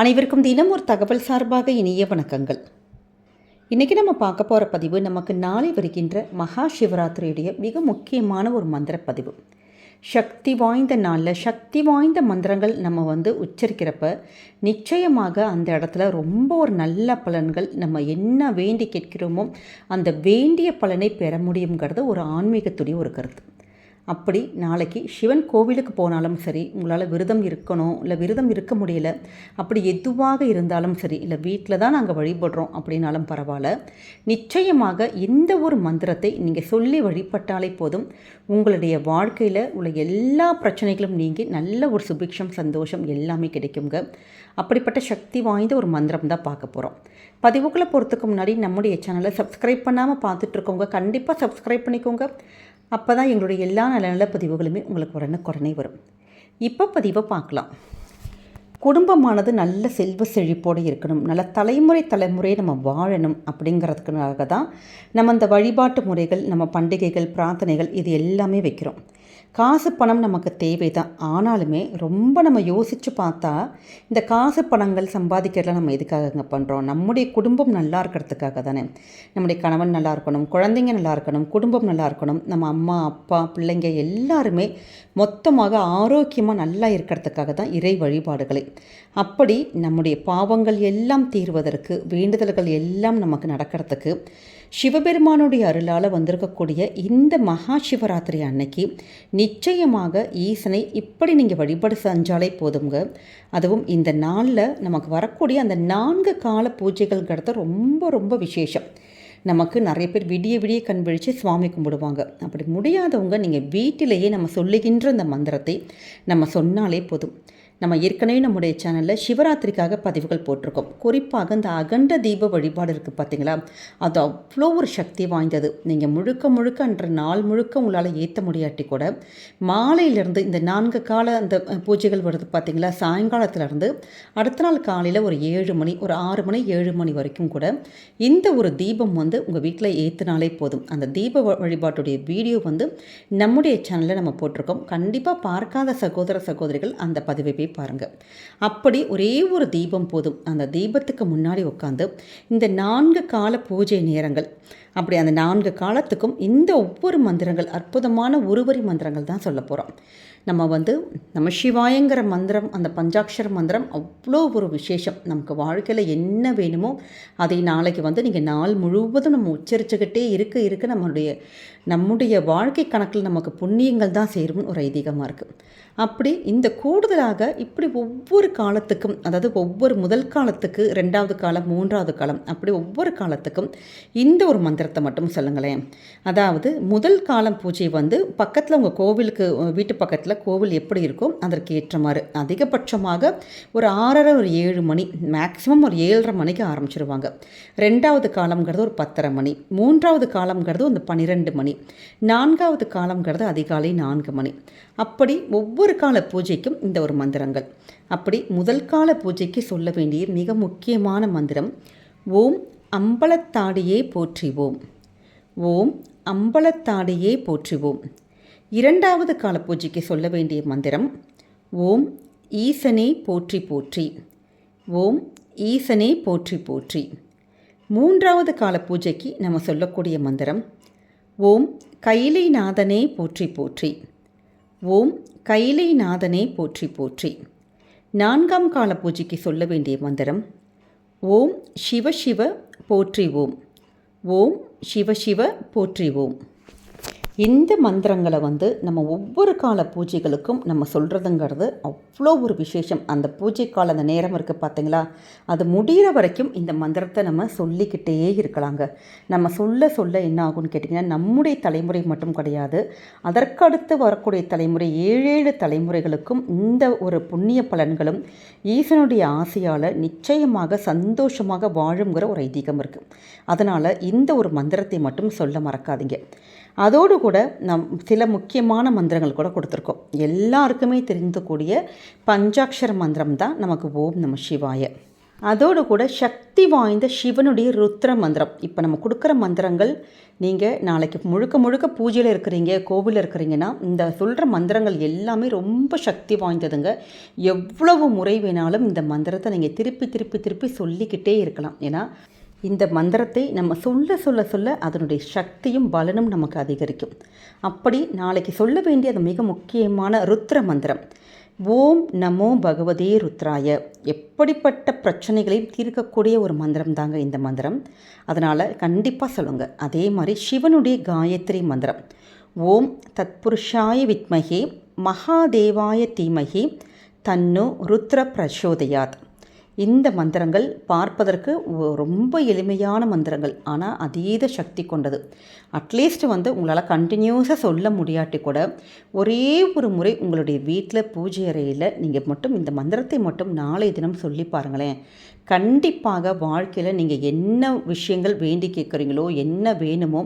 அனைவருக்கும் தினம் ஒரு தகவல் சார்பாக இனிய வணக்கங்கள். இன்றைக்கி நம்ம பார்க்க போகிற பதிவு நமக்கு நாளை வருகின்ற மகா சிவராத்திரியுடைய மிக முக்கியமான ஒரு மந்திர பதிவு. சக்தி வாய்ந்த நாளில் சக்தி வாய்ந்த மந்திரங்கள் நம்ம வந்து உச்சரிக்கிறப்ப நிச்சயமாக அந்த இடத்துல ரொம்ப ஒரு நல்ல பலன்கள் நம்ம என்ன வேண்டி கேட்கிறோமோ அந்த வேண்டிய பலனை பெற முடியுங்கிறது ஒரு ஆன்மீகத்துடைய ஒரு கருத்து. அப்படி நாளைக்கு சிவன் கோவிலுக்கு போனாலும் சரி உங்களால் விரதம் இருக்கணும் இல்லை விரதம் இருக்க முடியல அப்படி எதுவாக இருந்தாலும் சரி இல்லை வீட்டில் தான் நாங்கள் வழிபடுறோம் அப்படின்னாலும் பரவாயில்ல. நிச்சயமாக எந்த ஒரு மந்திரத்தை நீங்கள் சொல்லி வழிபட்டாலே போதும் உங்களுடைய வாழ்க்கையில் உள்ள எல்லா பிரச்சனைகளும் நீங்கி நல்ல ஒரு சுபிக்ஷம் சந்தோஷம் எல்லாமே கிடைக்குங்க. அப்படிப்பட்ட சக்தி வாய்ந்த ஒரு மந்திரம் தான் பார்க்க போகிறோம் பதிவுகளை போகிறதுக்கு முன்னாடி நம்முடைய சேனலை சப்ஸ்கிரைப் பண்ணாமல் பார்த்துட்ருக்கோங்க கண்டிப்பாக சப்ஸ்கிரைப் பண்ணிக்கோங்க. அப்போ தான் எங்களுடைய எல்லா நல்ல நல்ல பதிவுகளுமே உங்களுக்கு உடனுக்குடனே வரும். இப்போ பதிவை பார்க்கலாம். குடும்பமானது நல்ல செல்வ செழிப்போடு இருக்கணும். நல்ல தலைமுறை தலைமுறை நம்ம வாழணும் அப்படிங்கிறதுக்காக தான் நம்ம அந்த வழிபாட்டு முறைகள் நம்ம பண்டிகைகள் பிரார்த்தனைகள் இது எல்லாமே வைக்கிறோம். காசு பணம் நமக்கு தேவை தான் ஆனாலுமே ரொம்ப நம்ம யோசித்து பார்த்தா இந்த காசு பணங்கள் சம்பாதிக்கிறதுல நம்ம எதுக்காகங்க பண்ணுறோம் நம்முடைய குடும்பம் நல்லா இருக்கிறதுக்காக தானே? நம்முடைய கணவன் நல்லா இருக்கணும் குழந்தைங்க நல்லா இருக்கணும் குடும்பம் நல்லா இருக்கணும் நம்ம அம்மா அப்பா பிள்ளைங்க எல்லாருமே மொத்தமாக ஆரோக்கியமாக நல்லா இருக்கிறதுக்காக தான் இறை வழிபாடுகளை. அப்படி நம்முடைய பாவங்கள் எல்லாம் தீர்வதற்கு வேண்டுதல்கள் எல்லாம் நமக்கு நடக்கிறதுக்கு சிவபெருமானுடைய அருளால் வந்திருக்கக்கூடிய இந்த மகா சிவராத்திரி அன்னைக்கு நிச்சயமாக ஈசனை இப்படி நீங்கள் வழிபாடு செஞ்சாலே போதுங்க அதுவும் இந்த நாளில் நமக்கு வரக்கூடிய அந்த நான்கு கால பூஜைகள்ங்கிறது ரொம்ப ரொம்ப விசேஷம். நமக்கு நிறைய பேர் விடிய விடிய கண் விழித்து சுவாமி கும்பிடுவாங்க. அப்படி முடியாதவங்க நீங்கள் வீட்டிலேயே நம்ம சொல்லுகின்ற அந்த மந்திரத்தை நம்ம சொன்னாலே போதும். நம்ம ஏற்கனவே நம்முடைய சேனலில் சிவராத்திரிக்காக பதிவுகள் போட்டிருக்கோம். குறிப்பாக இந்த அகண்ட தீப வழிபாடு இருக்குது பார்த்தீங்களா அது அவ்வளோ ஒரு சக்தி வாய்ந்தது. நீங்கள் முழுக்க முழுக்க அன்ற நாள் முழுக்க உங்களால் ஏற்ற முடியாட்டி கூட மாலையிலேருந்து இந்த நான்கு கால அந்த பூஜைகள் வருது பார்த்தீங்களா சாயங்காலத்துலேருந்து அடுத்த நாள் காலையில் ஒரு ஏழு மணி ஒரு ஆறு மணி ஏழு மணி வரைக்கும் கூட இந்த ஒரு தீபம் வந்து உங்கள் வீட்டில் ஏற்றினாலே போதும். அந்த தீப வழிபாட்டுடைய வீடியோ வந்து நம்முடைய சேனலில் நம்ம போட்டிருக்கோம். கண்டிப்பாக பார்க்காத சகோதர சகோதரிகள் அந்த பதிவை போய் பாருங்கள் அப்படி ஒரே ஒரு தீபம் போதும். அந்த தீபத்துக்கு முன்னாடி உட்காந்து இந்த நான்கு கால பூஜை நேரங்கள். அப்படி அந்த நான்கு காலத்துக்கும் இந்த ஒவ்வொரு மந்திரங்கள் அற்புதமான ஒருவரி மந்திரங்கள் தான் சொல்ல போகிறோம் நம்ம வந்து நம்ம சிவாயங்கிற மந்திரம் அந்த பஞ்சாட்சர மந்திரம் அவ்வளோ ஒரு விசேஷம். நமக்கு வாழ்க்கையில் என்ன வேணுமோ அதை நாளைக்கு வந்து நீங்கள் நாள் முழுவதும் நம்ம உச்சரிச்சுக்கிட்டே இருக்க இருக்க நம்மளுடைய நம்முடைய வாழ்க்கை கணக்கில் நமக்கு புண்ணியங்கள் தான் சேரும்னு ஒரு ஐதீகமாக இருக்குது அப்படி இந்த கூடுதலாக இப்படி ஒவ்வொரு காலத்துக்கும் அதாவது ஒவ்வொரு முதல் காலத்துக்கு ரெண்டாவது காலம் மூன்றாவது காலம் அப்படி ஒவ்வொரு காலத்துக்கும் இந்த ஒரு மந்திரம் மந்திரத்தை மட்டும் சொல்லுங்களேன். அதாவது முதல் காலம் பூஜை வந்து பக்கத்தில் உங்கள் கோவிலுக்கு வீட்டு பக்கத்தில் கோவில் எப்படி இருக்கோ அதற்கு ஏற்ற மாதிரி அதிகபட்சமாக ஒரு ஆறரை ஒரு ஏழு மணி மேக்ஸிமம் ஒரு ஏழரை மணிக்கு ஆரம்பிச்சிருவாங்க. ரெண்டாவது காலம்ங்கிறது ஒரு பத்தரை மணி. மூன்றாவது காலம்ங்கிறது அந்த பன்னிரெண்டு மணி. நான்காவது காலம்ங்கிறது அதிகாலை நான்கு மணி. அப்படி ஒவ்வொரு கால பூஜைக்கும் இந்த ஒரு மந்திரங்கள். அப்படி முதல் கால பூஜைக்கு சொல்ல வேண்டிய மிக முக்கியமான மந்திரம் ஓம் அம்பலத்தாடியே போற்றிவோம். ஓம் அம்பலத்தாடியே போற்றுவோம். இரண்டாவது கால பூஜைக்கு சொல்ல வேண்டிய மந்திரம் ஓம் ஈசனே போற்றி போற்றி ஓம் ஈசனே போற்றி போற்றி. மூன்றாவது கால பூஜைக்கு நம்ம சொல்லக்கூடிய மந்திரம் ஓம் கைலைநாதனே போற்றி போற்றி ஓம் கைலைநாதனே போற்றி போற்றி. நான்காம் கால பூஜைக்கு சொல்ல வேண்டிய மந்திரம் ஓம் சிவ சிவ போற்றிவோம் ஓம். சிவ சிவ போற்றிவோம் இந்த மந்திரங்களை வந்து நம்ம ஒவ்வொரு கால பூஜைகளுக்கும் நம்ம சொல்கிறதுங்கிறது அவ்வளோ ஒரு விசேஷம். அந்த பூஜை கால அந்த நேரம் இருக்குது பார்த்தீங்களா அது முடிகிற வரைக்கும் இந்த மந்திரத்தை நம்ம சொல்லிக்கிட்டே இருக்கலாங்க. நம்ம சொல்ல சொல்ல என்ன ஆகும்னு கேட்டிங்கன்னா நம்முடைய தலைமுறை மட்டும் கிடையாது. அதற்கடுத்து வரக்கூடிய தலைமுறை ஏழேழு தலைமுறைகளுக்கும் இந்த ஒரு புண்ணிய பலன்களும் ஈசனுடைய ஆசையால் நிச்சயமாக சந்தோஷமாக வாழுங்கிற ஒரு ஐதீகம் இருக்குது அதனால் இந்த ஒரு மந்திரத்தை மட்டும் சொல்ல மறக்காதீங்க. அதோடு கூட நம் சில முக்கியமான மந்திரங்கள் கூட கொடுத்துருக்கோம். எல்லாருக்குமே தெரிந்தக்கூடிய பஞ்சாட்சர மந்திரம் தான் நமக்கு ஓம் நம சிவாய. அதோடு கூட சக்தி வாய்ந்த சிவனுடைய ருத்ர மந்திரம். இப்போ நம்ம கொடுக்குற மந்திரங்கள் நீங்கள் நாளைக்கு முழுக்க முழுக்க பூஜையில் இருக்கிறீங்க கோவிலில் இருக்கிறீங்கன்னா இந்த சொல்கிற மந்திரங்கள் எல்லாமே ரொம்ப சக்தி வாய்ந்ததுங்க. எவ்வளவு முறை வேணாலும் இந்த மந்திரத்தை நீங்கள் திருப்பி திருப்பி திருப்பி சொல்லிக்கிட்டே இருக்கலாம். ஏன்னா இந்த மந்திரத்தை நம்ம சொல்ல சொல்ல சொல்ல அதனுடைய சக்தியும் பலனும் நமக்கு அதிகரிக்கும். அப்படி நாளைக்கு சொல்ல வேண்டியது மிக முக்கியமான ருத்ர மந்திரம். ஓம் நமோ பகவதே ருத்ராய. எப்படிப்பட்ட பிரச்சனைகளையும் தீர்க்கக்கூடிய ஒரு மந்திரம் தாங்க இந்த மந்திரம். அதனால் கண்டிப்பாக சொல்லுங்கள் அதே மாதிரி சிவனுடைய காயத்ரி மந்திரம். ஓம் தத்புருஷாய வித்மகே மகாதேவாய தீமகி தன்னு ருத்ர பிரச்சோதயாத் இந்த மந்திரங்கள் பார்ப்பதற்கு ரொம்ப எளிமையான மந்திரங்கள் ஆனால் அதீத சக்தி கொண்டது. அட்லீஸ்ட் வந்து உங்களால் கண்டினியூஸாக சொல்ல முடியாட்டி கூட ஒரே ஒரு முறை உங்களுடைய வீட்டில் பூஜை அறையில் நீங்கள் மட்டும் இந்த மந்திரத்தை மட்டும் நாளை தினம் சொல்லி பாருங்களேன். கண்டிப்பாக வாழ்க்கையில் நீங்கள் என்ன விஷயங்கள் வேண்டி கேட்குறீங்களோ என்ன வேணுமோ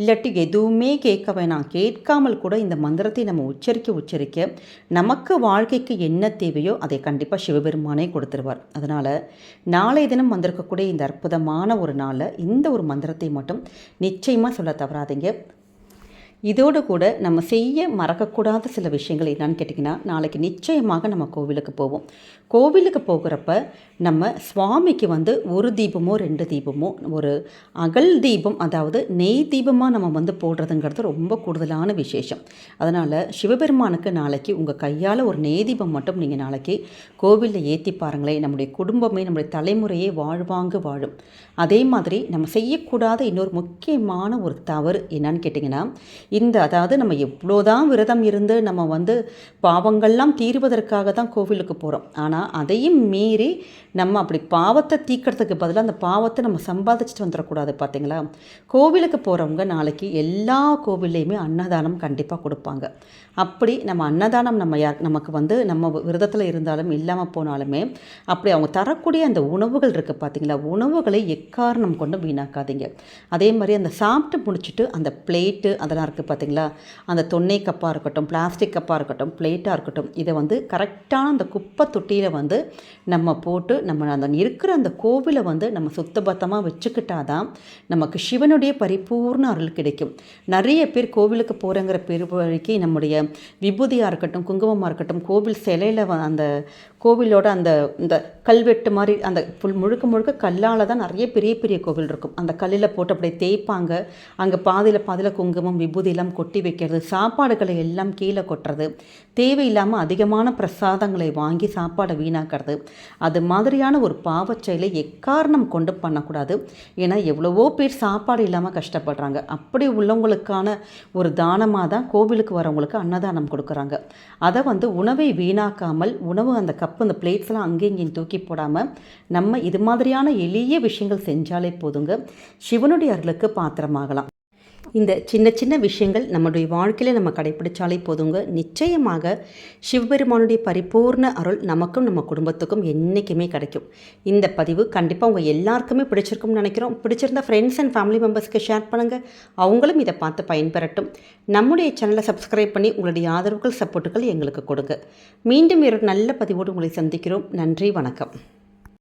இல்லாட்டி எதுவுமே கேட்க வேணாம். கேட்காமல் கூட இந்த மந்திரத்தை நம்ம உச்சரிக்க உச்சரிக்க நமக்கு வாழ்க்கைக்கு என்ன தேவையோ அதை கண்டிப்பாக சிவபெருமானே கொடுத்துருவார். அதனால் நாளை தினம் வந்திருக்கக்கூடிய இந்த அற்புதமான ஒரு நாளில் இந்த ஒரு மந்திரத்தை மட்டும் நிச்சயமாக சொல்ல தவறாதீங்க. இதோடு கூட நம்ம செய்ய மறக்கக்கூடாத சில விஷயங்கள் என்னன்னு கேட்டிங்கன்னா நாளைக்கு நிச்சயமாக நம்ம கோவிலுக்கு போவோம். கோவிலுக்கு போகிறப்ப நம்ம சுவாமிக்கு வந்து ஒரு தீபமோ ரெண்டு தீபமோ ஒரு அகல் தீபம் அதாவது நெய் தீபமாக நம்ம வந்து போடுறதுங்கிறது ரொம்ப கூடுதலான விசேஷம். அதனால் சிவபெருமானுக்கு நாளைக்கு உங்கள் கையால் ஒரு நெய் தீபம் மட்டும் நீங்கள் நாளைக்கு கோவிலில் ஏற்றி பாருங்களேன். நம்முடைய குடும்பமே நம்முடைய தலைமுறையே வாழ்வாங்க வாழும். அதே மாதிரி நம்ம செய்யக்கூடாத இன்னொரு முக்கியமான ஒரு தவறு என்னன்னு கேட்டிங்கன்னா இந்த அதாவது நம்ம எவ்வளோதான் விரதம் இருந்து நம்ம வந்து பாவங்கள்லாம் தீர்வதற்காக தான் கோவிலுக்கு போகிறோம் ஆனால் அதையும் மீறி நம்ம அப்படி பாவத்தை தீக்கிறதுக்கு பதிலாக அந்த பாவத்தை நம்ம சம்பாதிச்சுட்டு வந்துடக்கூடாது பார்த்தீங்களா கோவிலுக்கு போகிறவங்க நாளைக்கு எல்லா கோவில்லையுமே அன்னதானம் கண்டிப்பாக கொடுப்பாங்க. அப்படி நம்ம அன்னதானம் நம்ம யார் நமக்கு வந்து நம்ம விரதத்தில் இருந்தாலும் இல்லாமல் போனாலுமே அப்படி அவங்க தரக்கூடிய அந்த உணவுகள் இருக்குது பார்த்தீங்களா உணவுகளை எக்காரணம் கொண்டு வீணாக்காதீங்க. அதே மாதிரி அந்த சாப்பிட்டு முடிச்சுட்டு அந்த பிளேட்டு அதெல்லாம் இருக்குது பார்த்தீங்களா அந்த தொன்னை கப்பாக இருக்கட்டும் பிளாஸ்டிக் கப்பாக இருக்கட்டும் பிளேட்டாக இருக்கட்டும் இதை வந்து கரெக்டான அந்த குப்பை தொட்டியில் வந்து நம்ம போட்டு நம்ம அந்த இருக்கிற அந்த கோவிலை வந்து நம்ம சுத்தபத்தமாக வச்சுக்கிட்டாதான் நமக்கு சிவனுடைய பரிபூர்ண அருள் கிடைக்கும். நிறைய பேர் கோவிலுக்கு போகிறங்கிற பெருவழிக்கு நம்முடைய விபூதியாக இருக்கட்டும் குங்குமமாக இருக்கட்டும் கோவில் சிலையில் அந்த கோவிலோட அந்த இந்த கல்வெட்டு மாதிரி அந்த ஃபுல் முழுக்க முழுக்க கல்லால் தான் நிறைய பெரிய பெரிய கோவில் இருக்கும். அந்த கல்லில் போட்டு அப்படியே தேய்ப்பாங்க. அங்கே பாதியில் பாதியில் குங்குமம் விபூதி பகுதியெல்லாம் கொட்டி வைக்கிறது. சாப்பாடுகளை எல்லாம் கீழே கொட்டுறது. தேவையில்லாமல் அதிகமான பிரசாதங்களை வாங்கி சாப்பாடை வீணாக்கிறது. அது மாதிரியான ஒரு பாவச்செயலை எக்காரணம் கொண்டு பண்ணக்கூடாது. ஏன்னா எவ்வளவோ பேர் சாப்பாடு இல்லாமல் கஷ்டப்படுறாங்க. அப்படி உள்ளவங்களுக்கான ஒரு தானமாக தான் கோவிலுக்கு வரவங்களுக்கு அன்னதானம் கொடுக்குறாங்க. அதை வந்து உணவை வீணாக்காமல் உணவு அந்த கப்பு அந்த பிளேட்ஸ்லாம் அங்கேயும் இங்கேயும் தூக்கி போடாமல் நம்ம இது மாதிரியான எளிய விஷயங்கள் செஞ்சாலே போதுங்க. சிவனுடைய அருளுக்கு பாத்திரமாகலாம். இந்த சின்ன சின்ன விஷயங்கள் நம்முடைய வாழ்க்கையில் நம்ம கடைப்பிடிச்சாலே போதுங்க. நிச்சயமாக சிவபெருமானுடைய பரிபூர்ண அருள் நமக்கும் நம்ம குடும்பத்துக்கும் என்றைக்குமே கிடைக்கும். இந்த பதிவு கண்டிப்பாக உங்கள் எல்லாருக்குமே பிடிச்சிருக்கும்னு நினைக்கிறோம். பிடிச்சிருந்த ஃப்ரெண்ட்ஸ் அண்ட் ஃபேமிலி மெம்பர்ஸ்க்கு ஷேர் பண்ணுங்கள் அவங்களும் இதை பார்த்து பயன்பெறட்டும். நம்முடைய சேனலை சப்ஸ்கிரைப் பண்ணி உங்களுடைய ஆதரவுகள் சப்போர்ட்டுகள் எங்களுக்கு கொடுங்க. மீண்டும் ஒரு நல்ல பதிவோடு உங்களை சந்திக்கிறோம். நன்றி வணக்கம்.